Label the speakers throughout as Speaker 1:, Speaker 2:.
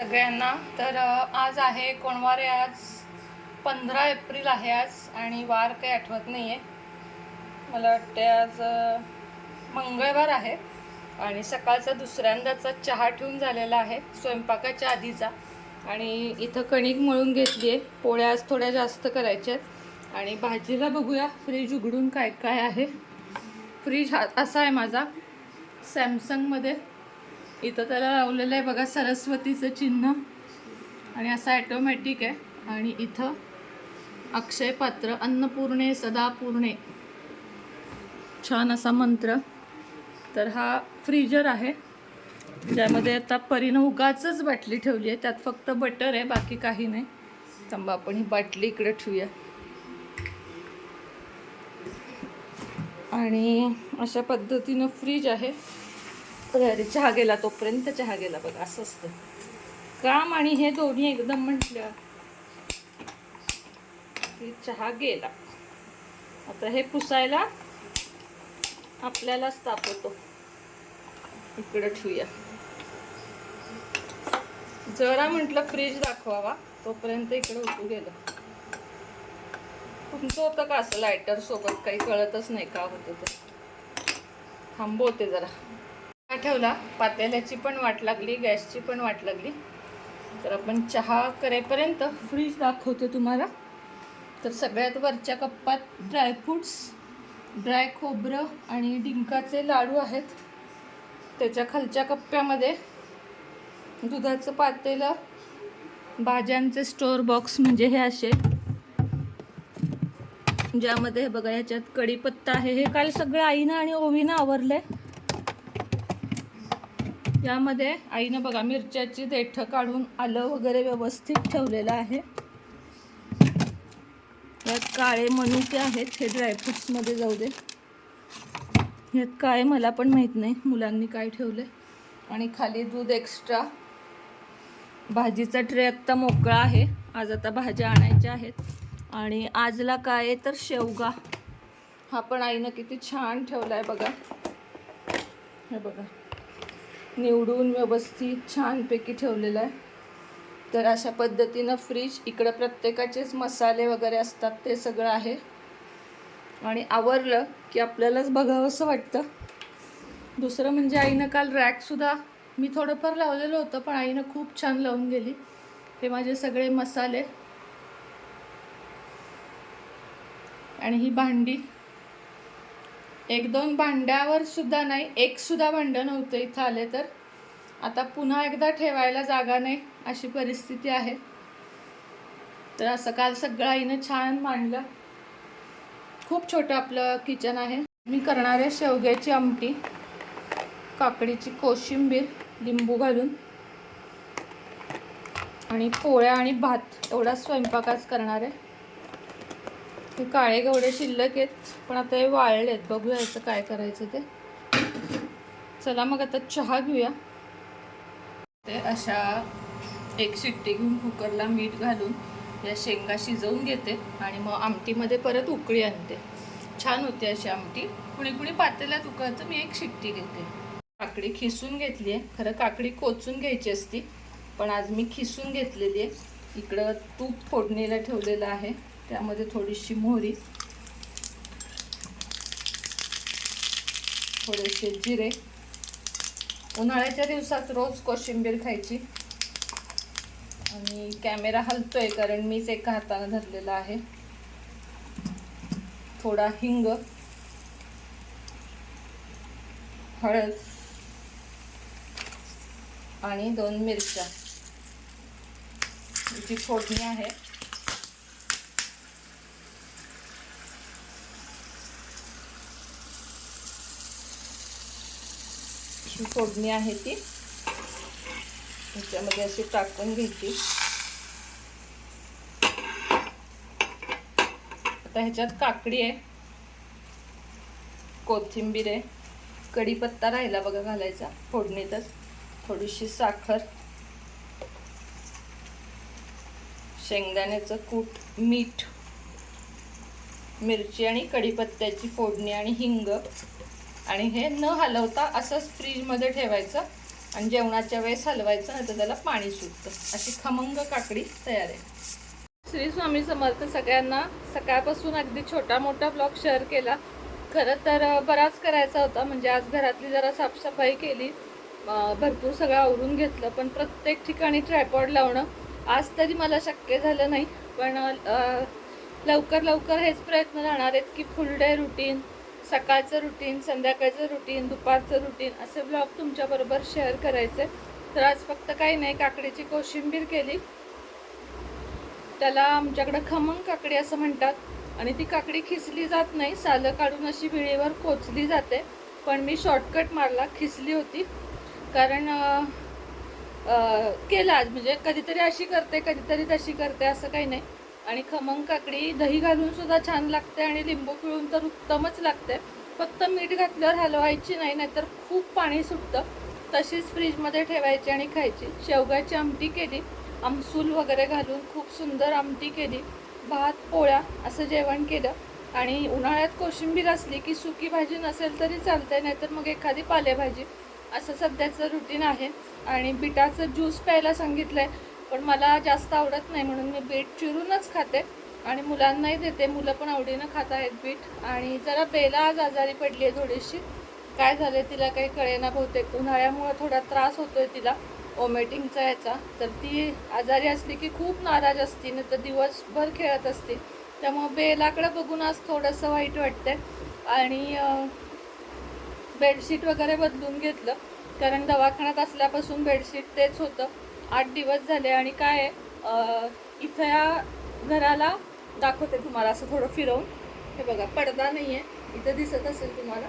Speaker 1: सगळ्यांना. तर आज आहे कोणवार आहे आज पंधरा एप्रिल आहे आज आणि वार काही आठवत नाही आहे मला वाटते आज मंगळवार आहे आणि सकाळचा दुसऱ्यांदाचा चहा ठेवून झालेला आहे स्वयंपाकाच्या आधीचा. आणि इथं कणिक मळून घेतली आहे. पोळ्या आज थोड्या जास्त करायच्या आहेत आणि भाजीला बघूया फ्रीज उघडून काय काय आहे. फ्रीज हा असा आहे माझा सॅमसंगमध्ये. इथं त्याला लावलेलं आहे बघा सरस्वतीचं चिन्ह. आणि असं ॲटोमॅटिक आहे. आणि इथं अक्षय पात्र अन्नपूर्णे सदापूर्णे. छान असा मंत्र. तर हा फ्रीजर आहे. ज्यामध्ये आता परीनं उगाचच बाटली ठेवली आहे. त्यात फक्त बटर आहे बाकी काही नाही. थांबा आपण ही बाटली इकडे ठेवूया. आणि अशा पद्धतीनं फ्रीज आहे. अरे चहा गेला तोपर्यंत चहा गेला बघा असं असतं. काम आणि हे दोन्ही एकदम म्हटलं की चहा गेला. आता हे पुसायला आपल्यालाच तापवतो. इकडं ठेवूया. जरा म्हटलं फ्रीज दाखवावा तोपर्यंत इकडे उठू गेलं. तुमचं होतं का असं लायटर सोबत? काही कळतच नाही का होतं तर थांबवते जरा. ठेवला पातेल्याची पण वाट लागली गॅसची पण वाट लागली. तर आपण चहा करेपर्यंत फ्रीज दाखवते तुम्हाला. तर सगळ्यात वरच्या कप्पात ड्रायफ्रूट्स ड्राय खोबरं आणि डिंकाचे लाडू आहेत. त्याच्या खालच्या कप्प्यामध्ये दुधाचं पातेलं भाज्यांचे स्टोअर बॉक्स म्हणजे हे असे. ज्यामध्ये हे बघा ह्याच्यात कढीपत्ता आहे. हे काल सगळं आईनं आणि ओवीनं आवरलं आहे यामध्ये आईनं बघा मिरच्याची देठं काढून आलं वगैरे व्यवस्थित ठेवलेलं आहे. यात काळे मनुके आहेत हे ड्रायफ्रुट्समध्ये जाऊ दे. यात काय मला पण माहीत नाही मुलांनी काय ठेवले आणि खाली दूध एक्स्ट्रा भाजीचा ट्रे आत्ता मोकळा आहे आज आता भाज्या आणायच्या आहेत. आणि आजला काय आहे तर शेवगा. हा पण आईनं किती छान ठेवला आहे बघा. हे बघा. निवडून व्यवस्थित छानपैकी ठेवलेलं आहे. तर अशा पद्धतीनं फ्रीज इकडं प्रत्येकाचेच मसाले वगैरे असतात ते सगळं आहे. आणि आवरलं की आपल्यालाच बघावंसं वाटतं. दुसरं म्हणजे आईनं काल रॅकसुद्धा मी थोडंफार लावलेलं होतं पण आईनं खूप छान लावून गेली. हे माझे सगळे मसाले. आणि ही भांडी. एक दोन भांड्यावर सुद्धा नाही एक सुद्धा भांडं नव्हतं इथं आले तर. आता पुन्हा एकदा ठेवायला जागा नाही अशी परिस्थिती आहे. तर असं काल सगळं आईनं छान मांडलं. खूप छोटं आपलं किचन आहे. मी करणार आहे शेवग्याची आमटी काकडीची कोशिंबीर लिंबू घालून आणि पोळ्या आणि भात एवढा स्वयंपाकाच करणार आहे. काळे गवडे शिल्लक आहेत पण आता हे वाळलेत. बघूया याचं काय करायचं ते. चला मग आता चहा घेऊया. ते अशा एक शिट्टी घेऊन कुकरला मीठ घालून या शेंगा शिजवून घेते आणि मग आमटीमध्ये परत उकळी आणते. छान होते अशी आमटी. कुणी कुणी पातेल्यात उकळतं मी एक शिट्टी घेते. काकडी खिसून घेतली आहे. खरं काकडी कोचून घ्यायची असती पण आज मी खिसून घेतलेली आहे. इकडं तूप फोडणीला ठेवलेलं आहे. त्यामध्ये थोडीशी मोहरी थोडेसे जिरे. उन्हाळ्याच्या दिवसात रोज कोशिंबीर खायची. आणि कॅमेरा हलतोय कारण मीच एका हाताने धरलेला आहे. थोडा हिंग हळद आणि दोन मिरच्या. जी फोडणी आहे ही फोडणी आहे ती. ह्याच्यामध्ये अशी टाकून घ्यायची. आता ह्याच्यात काकडी आहे. कोथिंबीर आहे. कढीपत्ता राहिला बघा घालायचा. फोडणीतच. थोडीशी साखर. शेंगदाण्याचं कूट मीठ मिरची आणि कढीपत्त्याची फोडणी आणि हिंग. आणि हे न हलवता असंच फ्रीजमध्ये ठेवायचं आणि जेवणाच्या वेळेस हलवायचं नाही तर त्याला पाणी सुटतं. अशी खमंग काकडी तयार आहे. श्री स्वामी समर्थ सगळ्यांना सकाळपासून अगदी छोटा मोठा ब्लॉग शेअर केला. खरं तर बराच करायचा होता. म्हणजे आज घरातली जरा साफसफाई केली. भरपूर सगळं आवरून घेतलं. पण प्रत्येक ठिकाणी ट्रायपॉड लावणं आज तरी मला शक्य झालं नाही. पण लवकर लवकर हेच प्रयत्न राहणार आहेत की फुल डे रुटीन सकाळचं रुटीन संध्याकाळचं रुटीन दुपारचं रुटीन असे ब्लॉग तुमच्याबरोबर शेअर करायचे. तर आज फक्त काही नाही काकडीची कोशिंबीर केली. त्याला आमच्याकडं खमंग काकडी असं म्हणतात आणि ती काकडी खिसली जात नाही. सालं काढून अशी विळीवर कोचली जाते. पण मी शॉर्टकट मारला खिसली होती. कारण केला आज. म्हणजे कधीतरी अशी करते कधीतरी तशी करते असं काही नाही. आणि खमंग काकडी दही घालून सुद्धा छान लागते आणि लिंबू पिळून तर उत्तमच लागते. फक्त मीठ घातल्यावर हलवायची नाही नाहीतर खूप पाणी सुटतं. तशीच फ्रीजमध्ये ठेवायची आणि खायची. शेवगाची आमटी केली आमसूल वगैरे घालून खूप सुंदर आमटी केली भात पोळ्या असं जेवण केलं. आणि उन्हाळ्यात कोशिंबीर असली की सुकी भाजी नसेल तरी चालते नाहीतर मग एखादी पालेभाजी. असं सध्याचं रुटीन आहे. आणि बिटाचं ज्यूस प्यायला सांगितलं आहे पण मला जास्त आवडत नाही म्हणून मी बीट चिरूनच खाते आणि मुलांनाही देते. मुलं पण आवडीनं खात आहेत बीट. आणि जरा बेला आज आजारी पडली आहे थोडीशी. काय झालं तिला काही कळेना बहुतेक. उन्हाळ्यामुळं थोडा त्रास होतोय तिला ओमेटिंगचा याचा. तर ती आजारी असली की खूप नाराज असते नाही तर दिवसभर खेळत असते. त्यामुळं बेलाकडं बघून आज थोडंसं वाईट वाटतंय. आणि बेडशीट वगैरे बदलून घेतलं. कारण दवाखान्यात असल्यापासून बेडशीट तेच होतं. आठ दिवस झाले आणि काय इथं या घराला दाखवते तुम्हाला असं थोडं फिरवून. हे बघा पडदा नाही आहे इथं दिसत असेल तुम्हाला.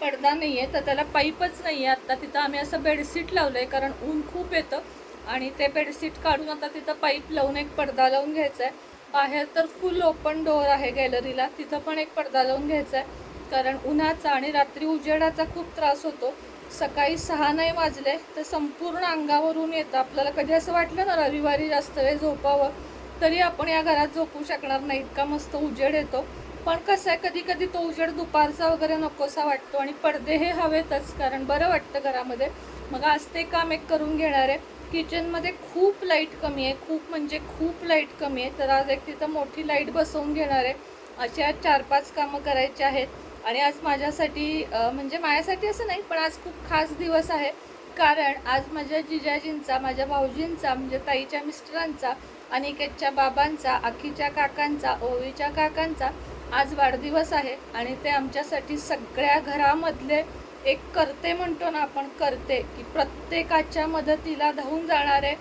Speaker 1: पडदा नाही आहे तर त्याला पाईपच नाही आहे आत्ता तिथं आम्ही असं बेडशीट लावलं आहे कारण ऊन खूप येतं. आणि ते बेडशीट काढून आता तिथं पाईप लावून एक पडदा लावून घ्यायचा आहे बाहेर तर फुल ओपन डोअर आहे गॅलरीला. तिथं पण एक पडदा लावून घ्यायचा आहे कारण उन्हाचा आणि रात्री उजेडाचा खूप त्रास होतो. सकाळी सहा नाही वाजले तर संपूर्ण अंगावरून येतं. आपल्याला कधी असं वाटलं ना रविवारी जास्त वेळ झोपावं तरी आपण या घरात झोपू शकणार नाही. इतका मस्त उजेड येतो. पण कसं आहे कधी कधी तो उजेड दुपारचा वगैरे नकोसा वाटतो आणि पडदे हे हवेतच कारण बरं वाटतं घरामध्ये. मग आज ते काम एक करून घेणार आहे. किचनमध्ये खूप लाइट कमी आहे. खूप म्हणजे खूप लाइट कमी आहे. तर आज एक तिथं मोठी लाइट बसवून घेणार आहे. अशा चार पाच कामं करायची आहेत. आणि आज माझ्यासाठी म्हणजे माझ्यासाठी असं नाही पण आज खूप खास दिवस आहे. कारण आज माझ्या जिजाजींचा माझ्या भाऊजींचा म्हणजे ताईच्या मिस्टरांचा अनिकेतच्या बाबांचा आखीच्या काकांचा ओवीच्या काकांचा आज वाढदिवस आहे. आणि ते आमच्यासाठी सगळ्या घरामधले एक करते म्हणतो ना आपण करते की प्रत्येकाच्या मदतीला धावून जाणारे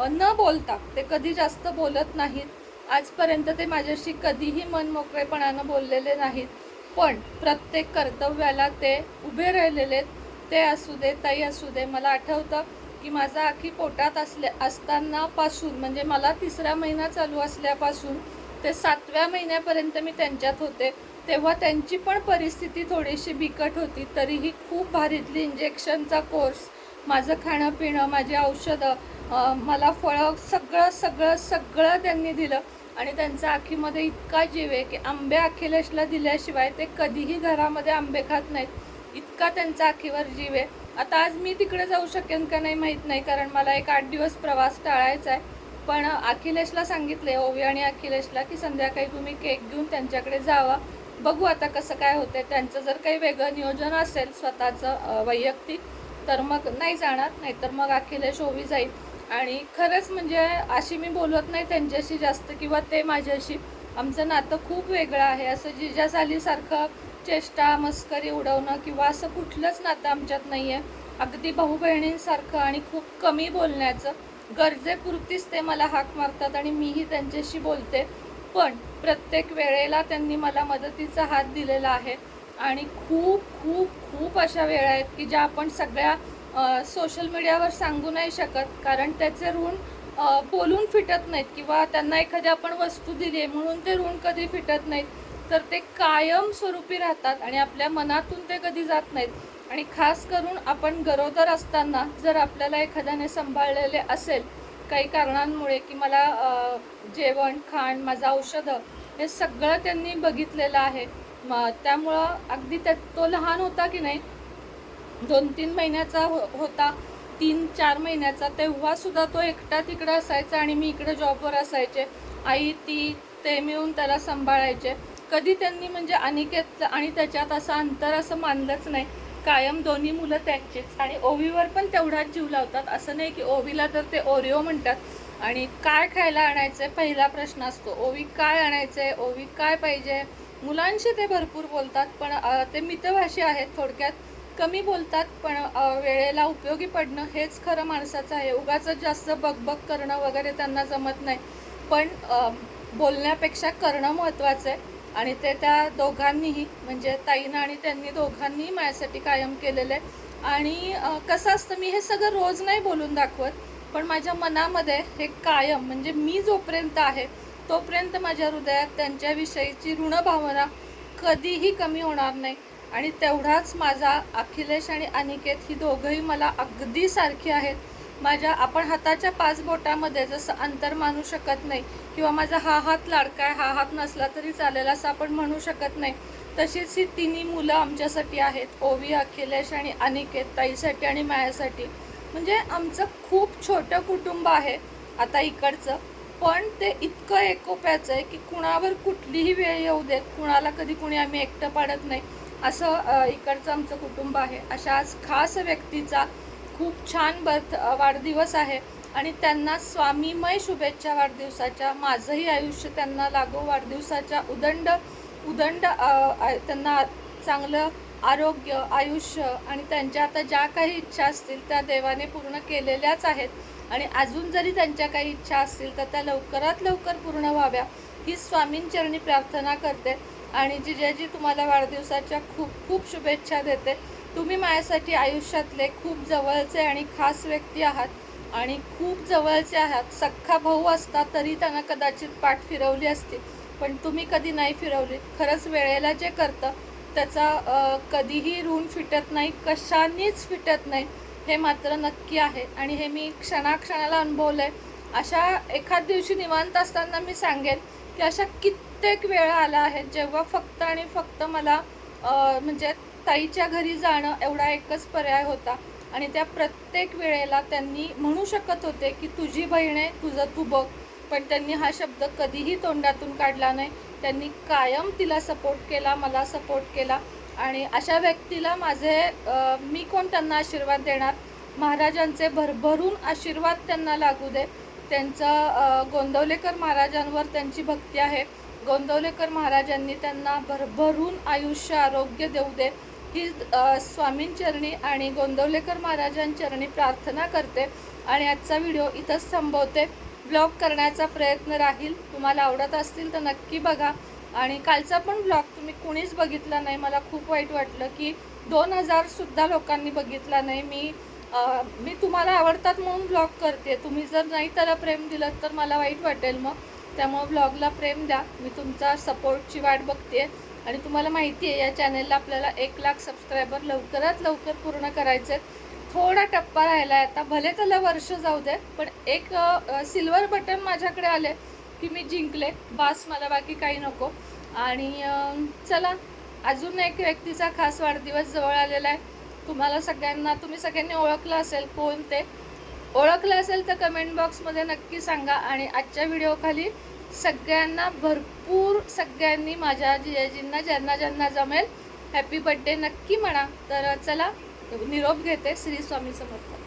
Speaker 1: न बोलता ते कधी जास्त बोलत नाहीत. आजपर्यंत ते माझ्याशी कधीही मन मोकळेपणानं बोललेले नाहीत. पण प्रत्येक कर्तव्याला ते उभे राहिलेले आहेत. ते असू दे ताई असू दे मला आठवतं की माझा आखी पोटात असल्या असतानापासून म्हणजे मला तिसरा महिना चालू असल्यापासून ते सातव्या महिन्यापर्यंत मी त्यांच्यात होते तेव्हा त्यांची पण परिस्थिती थोडीशी बिकट होती तरीही खूप भारीतली इंजेक्शनचा कोर्स माझं खाणं पिणं माझी औषधं मला फळं सगळं सगळं सगळं त्यांनी दिलं आणि त्यांचा आखीमध्ये इतका जीव आहे की आंबे अखिलेशला दिल्याशिवाय ते कधीही घरामध्ये आंबे खात नाहीत. इतका त्यांचा आखीवर जीव आहे. आता आज मी तिकडे जाऊ शकेन का नाही माहीत नाही कारण मला एक आठ दिवस प्रवास टाळायचा आहे. पण अखिलेशला सांगितले ओवी आणि अखिलेशला की संध्याकाळी तुम्ही केक घेऊन त्यांच्याकडे जावा. बघू आता कसं काय होतंय. त्यांचं जर काही वेगळं नियोजन असेल स्वतःचं वैयक्तिक तर मग नाही जाणार नाहीतर मग अखिलेश ओवी जाईल. आणि खरंच म्हणजे अशी मी बोलत नाही त्यांच्याशी जास्त किंवा ते माझ्याशी. आमचं नातं खूप वेगळं आहे. असं जिजासालीसारखं चेष्टा मस्करी उडवणं किंवा असं कुठलंच नातं आमच्यात नाही आहे अगदी भाऊ बहिणींसारखं आणि खूप कमी बोलण्याचं. गरजेपुरतीच ते मला हाक मारतात आणि मीही त्यांच्याशी बोलते. पण प्रत्येक वेळेला त्यांनी मला मदतीचा हात दिलेला आहे. आणि खूप खूप खूप अशा वेळा आहेत की ज्या आपण सगळ्या सोशल मीडियावर सांगू नाही शकत कारण त्याचे ऋण बोलून फिटत नाहीत किंवा त्यांना एखादी आपण वस्तू दिली आहे म्हणून ते ऋण कधी फिटत नाहीत. तर ते कायम स्वरूपी राहतात आणि आपल्या मनातून ते कधी जात नाहीत. आणि खास करून आपण गरोदर असताना जर आपल्याला एखाद्याने सांभाळलेले असेल काही कारणांमुळे की मला जेवण खाण माझं औषधं हे सगळं त्यांनी बघितलेलं आहे. मग त्यामुळं अगदी त्या तो लहान होता की नाही दोन तीन महिन्याचा हो होता. तीन चार महिन्याचा. तेव्हासुद्धा तो एकटा तिकडं असायचा आणि मी इकडं जॉबवर असायचे. आई ती ते मिळून त्याला सांभाळायचे. कधी त्यांनी म्हणजे अनिकेत आणि त्याच्यात असं अंतर असं मानलंच नाही. कायम दोन्ही मुलं त्यांचीच. आणि ओवीवर पण तेवढाच जीव लावतात. असं नाही की ओवीला तर ते ओरिओ म्हणतात. आणि काय खायला आणायचं आहे पहिला प्रश्न असतो. ओवी काय आणायचं आहे ओवी काय पाहिजे? मुलांशी ते भरपूर बोलतात. पण ते मितभाषी आहेत थोडक्यात. कमी बोलतात पण वेळेला उपयोगी पडणं हेच खरं माणसाचं आहे. उगाच जास्त बकबक करणं वगैरे त्यांना जमत नाही. पण बोलण्यापेक्षा करणं महत्त्वाचं आहे. आणि ते त्या दोघांनीही म्हणजे ताईनं आणि त्यांनी दोघांनीही माझ्यासाठी कायम केलेलं आहे. आणि कसं असतं मी हे सगळं रोज नाही बोलून दाखवत पण माझ्या मनामध्ये हे कायम म्हणजे मी जोपर्यंत आहे तोपर्यंत माझ्या हृदयात त्यांच्याविषयीची ऋणभावना कधीही कमी होणार नाही. आणि तेवढाच माझा अखिलेश आणि अनिकेत ही दोघंही मला अगदी सारखी आहेत. माझ्या आपण हाताच्या पाच बोटामध्ये जसं अंतर मानू शकत नाही किंवा माझा हा हात लाडका आहे हा हात नसला तरी चालेल असं आपण म्हणू शकत नाही. तशीच ही तिन्ही मुलं आमच्यासाठी आहेत ओवी अखिलेश आणि अनिकेत ताईसाठी आणि मायासाठी. म्हणजे आमचं खूप छोटं कुटुंब आहे आता इकडचं. पण ते इतकं एकोप्याचं आहे की कुणावर कुठलीही वेळ येऊ देत कुणाला कधी कुणी आम्ही एकटं पाडत नाही. असं इकडचं आमचं कुटुंब आहे. अशा आज खास व्यक्तीचा खूप छान बर्थ वाढदिवस आहे. आणि त्यांना स्वामीमय शुभेच्छा वाढदिवसाच्या माझंही आयुष्य त्यांना लागो वाढदिवसाच्या उदंड उदंड आ- त्यांना चांगलं आरोग्य आयुष्य आणि त्यांच्या आता ज्या काही इच्छा असतील त्या देवाने पूर्ण केलेल्याच आहेत. आणि अजून जरी त्यांच्या काही इच्छा असतील तर त्या लवकरात लवकर पूर्ण व्हाव्या ही स्वामींचरणी प्रार्थना करते. आणि जिजाजी तुम्हाला वाढदिवसाच्या खूप खूप शुभेच्छा देते. तुम्ही माझ्यासाठी आयुष्यातले खूप जवळचे आणि खास व्यक्ती आहात आणि खूप जवळचे आहात. सख्खा भाऊ असता तरी त्यांना कदाचित पाठ फिरवली असती पण तुम्ही कधी नाही फिरवली. खरंच वेळेला जे करतं त्याचा कधीही ऋण फिटत नाही कशानेच फिटत नाही हे मात्र नक्की आहे. आणि हे मी क्षणाक्षणाला अनुभवलं आहे अशा एखाद दिवशी निवांत असताना मी सांगेन की अशा कित्येक वेळा आल्या आहेत जेव्हा फक्त आणि फक्त मला म्हणजे ताईच्या घरी जाणं एवढा एकच पर्याय होता. आणि त्या प्रत्येक वेळेला त्यांनी म्हणू शकत होते की तुझी बहीण आहे तुझं तू बघ. पण त्यांनी हा शब्द कधीही तोंडातून काढला नाही. त्यांनी कायम तिला सपोर्ट केला मला सपोर्ट केला. आणि अशा व्यक्तीला माझे मी कोण त्यांना आशीर्वाद देणार? महाराजांचे भरभरून आशीर्वाद त्यांना लागू दे. त्यांचं गोंदवलेकर महाराजांवर त्यांची भक्ती आहे. गोंदवलेकर महाराजांनी त्यांना भरभरून आयुष्य आरोग्य देऊ दे. ही स्वामींचरणी आणि गोंदवलेकर महाराजांचरणी प्रार्थना करते आणि आजचा व्हिडिओ इथंच थांबवते. ब्लॉग करण्याचा प्रयत्न राहील. तुम्हाला आवडत असतील तर नक्की बघा. आणि कालचा पण ब्लॉग तुम्ही कुणीच बघितला नाही. मला खूप वाईट वाटलं की दोन हजारसुद्धा लोकांनी बघितला नाही. मी मी तुम्हाला आवडतात म्हणून ब्लॉग करते. तुम्ही जर नाही त्याला प्रेम दिलं तर मला वाईट वाटेल मग. त्यामुळं ब्लॉगला प्रेम द्या. मी तुमचा सपोर्टची वाट बघते. आणि तुम्हाला माहिती आहे या चॅनेलला आपल्याला एक लाख सबस्क्रायबर लवकरात लवकर पूर्ण करायचे थोडा टप्पा राहिला आहे आता. भले त्याला वर्ष जाऊ दे पण एक सिल्वर बटन माझ्याकडे आले की मी जिंकले. बास मला बाकी काही नको. आणि चला. अजून एक व्यक्तीचा खास वाढदिवस जवळ आलेला आहे. तुम्हाला सगळ्यांना तुम्ही सगळ्यांनी ओळखलं असेल कोण ते ओळखलं असेल तर कमेंट बॉक्समध्ये नक्की सांगा. आणि आजच्या व्हिडिओखाली सगळ्यांना भरपूर सगळ्यांनी माझ्या जिजाजींना ज्यांना ज्यांना जमेल हॅपी बड्डे नक्की म्हणा. तर चला निरोप घेते श्री स्वामी समर्थ.